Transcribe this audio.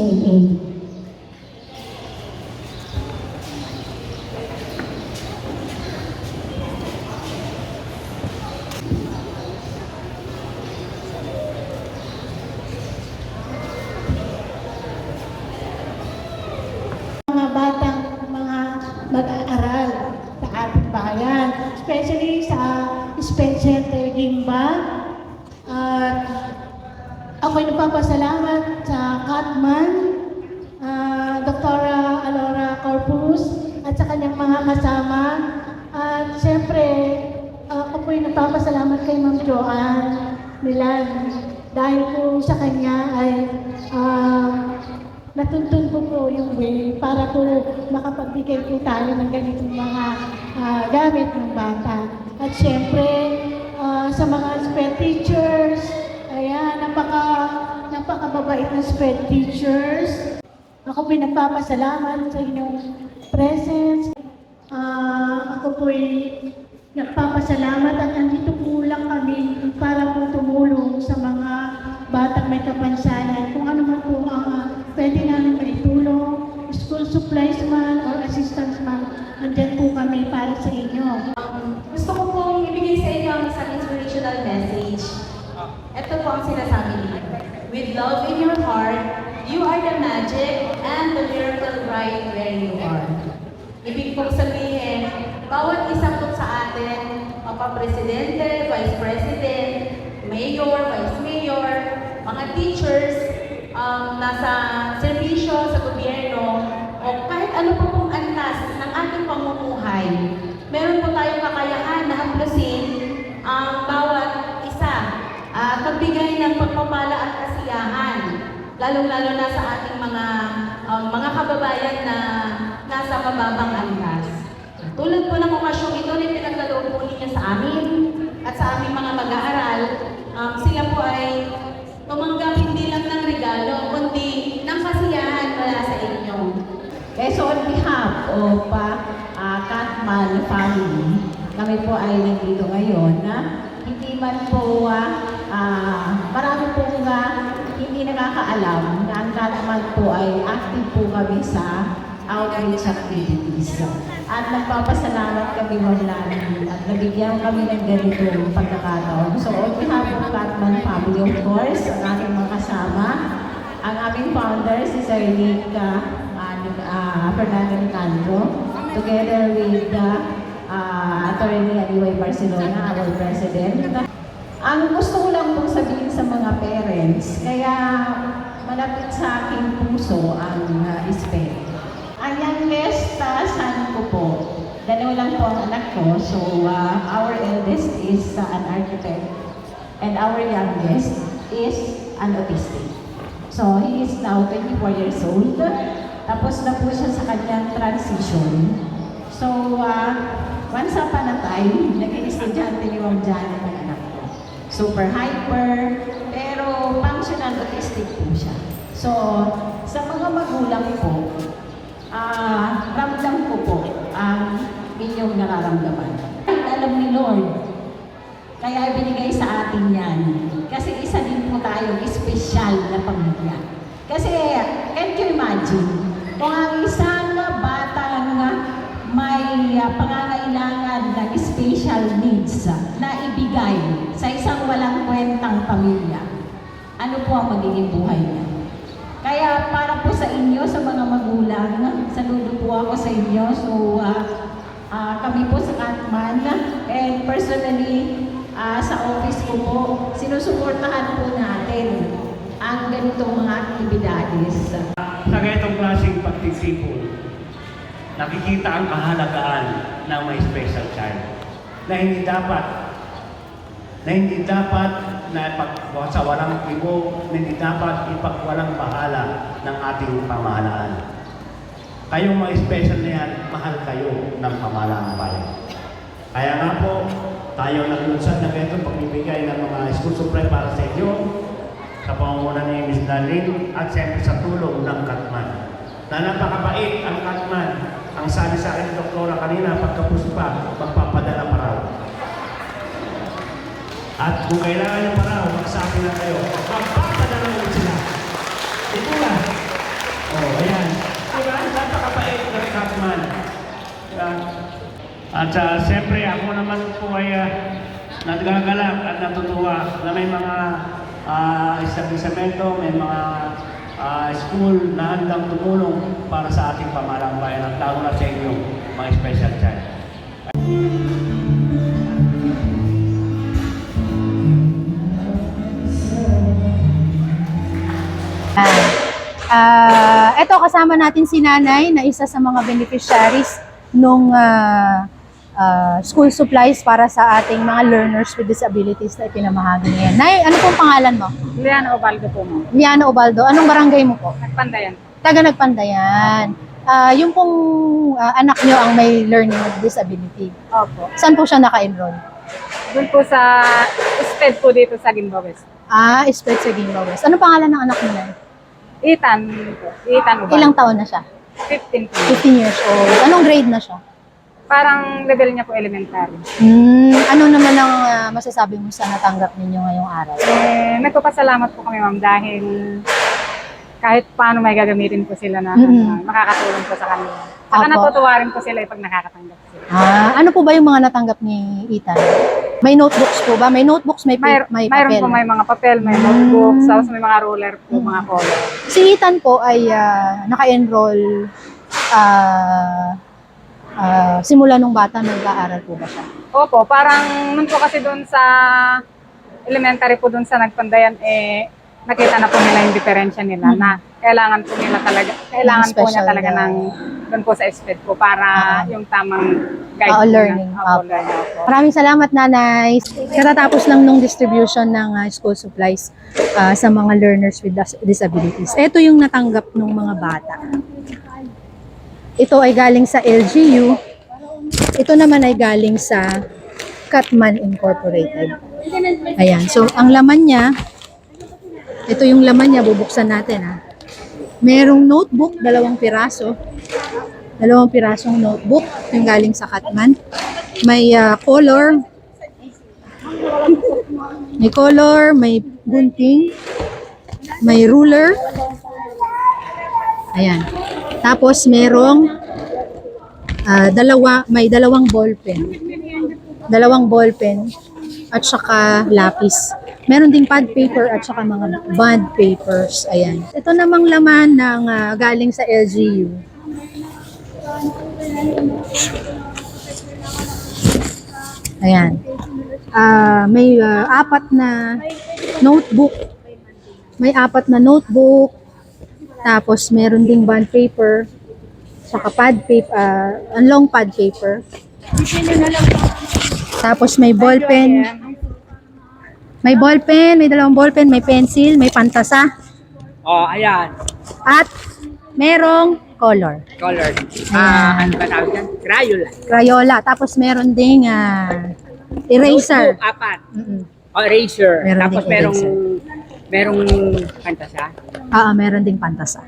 CMA. mga batang mga mag-aaral sa ating bayan, especially sa Spencer Tergimba. At ako'y nagpapasalamat Milan dahil po sa kanya ay ah, natuntun ko po yung way para po makapagbigay po tayo ng ganitong mga ah, gamit ng bata. At syempre, ah, sa mga sped teachers, ayan, napaka, napakababait ng sped teachers. Ako po nagpapasalamat sa inyong presence. Ah, ako po'y nagpapasalamat at nandito may kapansanan. Kung ano man po ang ah, pwede namin maitulong, school supplies man or assistance man, andyan po kami para sa inyo. Gusto ko pong ibigay sa inyo ang isang inspirational message. Ito po ang sinasabi niya. With love in your heart, you are the magic and the miracle right where you are. Ibig pong sabihin, bawat isa po sa atin, mapa-presidente, vice president, mayor, vice mayor, mga teachers, um, nasa serbisyo sa gobyerno, o kahit ano po pong antas ng ating pamumuhay, meron po tayong kakayahan na haplusin ang bawat isa at magbigay ng pagpapala at kasiyahan, lalong-lalo na sa ating mga um, mga kababayan na nasa mababang antas. Tulad po ng okasyong ito na pinaglaloob po ninyo sa amin at sa aming mga mag-aaral, um, sila po ay tumanggap hindi lang ng regalo, kundi ng kasiyahan mula sa inyo. Okay, so on behalf of uh, uh, Katman family, kami po ay nandito ngayon na hindi man po, uh, uh, marami pong uh, hindi nakakaalam na ang Katman po ay active po kami sa outreach activities. At nagpapasalamat kami Marlani at nabigyan kami ng ganitong pagkakataon. So on behalf of Katman family, of course, ang aking mga kasama, ang aming founder, si Sir Nick uh, uh, Fernando Nicandro, together with uh, uh, Attorney Aliway Barcelona, our President. Ang gusto ko lang pong sabihin sa mga parents, kaya malapit sa aking puso ang uh, SPEC. Ang youngest uh, son ko po, dalawa lang po ang anak ko, so uh, our eldest is uh, an architect and our youngest is an autistic. So, he is now 24 years old. Tapos na po siya sa kanyang transition. So, uh, once upon a time, naging estudyante ni Ma'am Janet ng anak ko. Super hyper, pero functional autistic po siya. So, sa mga magulang po, ah ramdam ko po ang inyong nararamdaman. Alam ni Lord, kaya ibinigay sa atin yan. Kasi isa din po tayong espesyal na pamilya. Kasi, can't you imagine, kung ang isang batang may uh, pangangailangan ng special needs uh, na ibigay sa isang walang kwentang pamilya, ano po ang magiging buhay niya? Kaya para po sa inyo, sa mga magulang, saludo po ako sa inyo. So, ah, ah, kami po sa Katman, and personally, ah, sa office ko po, sinusuportahan po natin ang ganitong mga aktibidades. Sa ganitong klaseng pagtitipon, nakikita ang kahalagaan ng may special child na hindi dapat na hindi dapat na ipag, sa walang ibo, hindi dapat ipagwalang bahala ng ating pamahalaan. Kayong mga special na yan, mahal kayo ng pamahalaan bayan. Kaya nga po, tayo naglunsad na ganito pagbibigay ng mga school supply para sa inyo sa pangunguna ni Ms. Darlene at siyempre sa tulong ng Katman. Na napakabait ang Katman. Ang sabi sa akin ni Doktora kanina, pagkapos pa, magpapadala pa raw. At kung kailangan nyo pa raw, magsabi lang kayo, magpapadala ulit sila. Ito lang. Oh, ayan. Diba? Napakabait ng Catman. Ah, at uh, siyempre, ako naman po ay uh, nagagalak at natutuwa na may mga uh, establishmento, may mga ah, school na handang tumulong para sa ating pamahalang bayan at na sa inyo, mga special child. Ah, ito kasama natin si Nanay na isa sa mga beneficiaries nung ah, ah, school supplies para sa ating mga learners with disabilities na ipinamahagi ngayon. Nay, ano pong pangalan mo? Liana Obaldo po mo. Liana Obaldo. Anong barangay mo po? Nagpandayan. Taga Nagpandayan. Ah, yung pong ah, anak nyo ang may learning disability. Opo. Saan po siya naka-enroll? Doon po sa SPED po dito sa Gimba West. Ah, Spread sa Gimba West. Anong pangalan ng anak mo na? Itan po. Itan Obaldo. Ilang taon na siya? 15 po. 15 years old. Anong grade na siya? Parang level niya po elementary. Hmm, ano naman ang ah, masasabi mo sa natanggap ninyo ngayong araw? Eh, nagpapasalamat po kami ma'am dahil kahit paano may gagamitin po sila na na makakatulong po sa kanila. Saka Opo. natutuwa rin po sila pag nakakatanggap sila. Ah, ano po ba yung mga natanggap ni Ethan? May notebooks po ba? May notebooks, may, May, may mayroon papel. po may mga papel, may Mm. notebooks, tapos may mga ruler po, mga color. Si Ethan po ay ah, naka-enroll ah, ah, simula nung bata nag-aaral po ba siya? Opo, parang nun po kasi doon sa elementary po doon sa nagpandayan, eh, nakita na po nila yung diferensya nila na kailangan po nila talaga, kailangan po niya talaga ng doon po sa SPED po para Ah. yung tamang guide Ah, po learning. Na, Opo, Opo. learning. Opo. Maraming salamat, Nanay. Katatapos lang nung distribution ng ah, school supplies ah, sa mga learners with dis- disabilities. Ito yung natanggap ng mga bata. Ito ay galing sa LGU. Ito naman ay galing sa Catman Incorporated. Ayan. So, ang laman niya, ito yung laman niya, bubuksan natin ha. Merong notebook, dalawang piraso. Dalawang pirasong notebook, yung galing sa Catman. May ah, color. May color, may gunting, may ruler. Ayan. Tapos merong ah, dalawa, may dalawang ballpen. Dalawang ballpen at saka lapis. Meron ding pad paper at saka mga bond papers. Ayan. Ito namang laman ng ah, galing sa LGU. Ayan. Ah, may ah, apat na notebook. May apat na notebook. Tapos meron ding bond paper. Saka pad paper, ang long pad paper. Tapos may ballpen. May ballpen, may dalawang ballpen, may pencil, may pantasa. Oh, ayan. At merong color. Color. Ah, ano ba tawag yan? Crayola. Crayola. Tapos meron ding ah, eraser. Notebook, apat. Mm-mm. Oh, eraser. Meron Tapos ding merong, eraser. merong pantasa. Ah, ah, meron ding pantasa.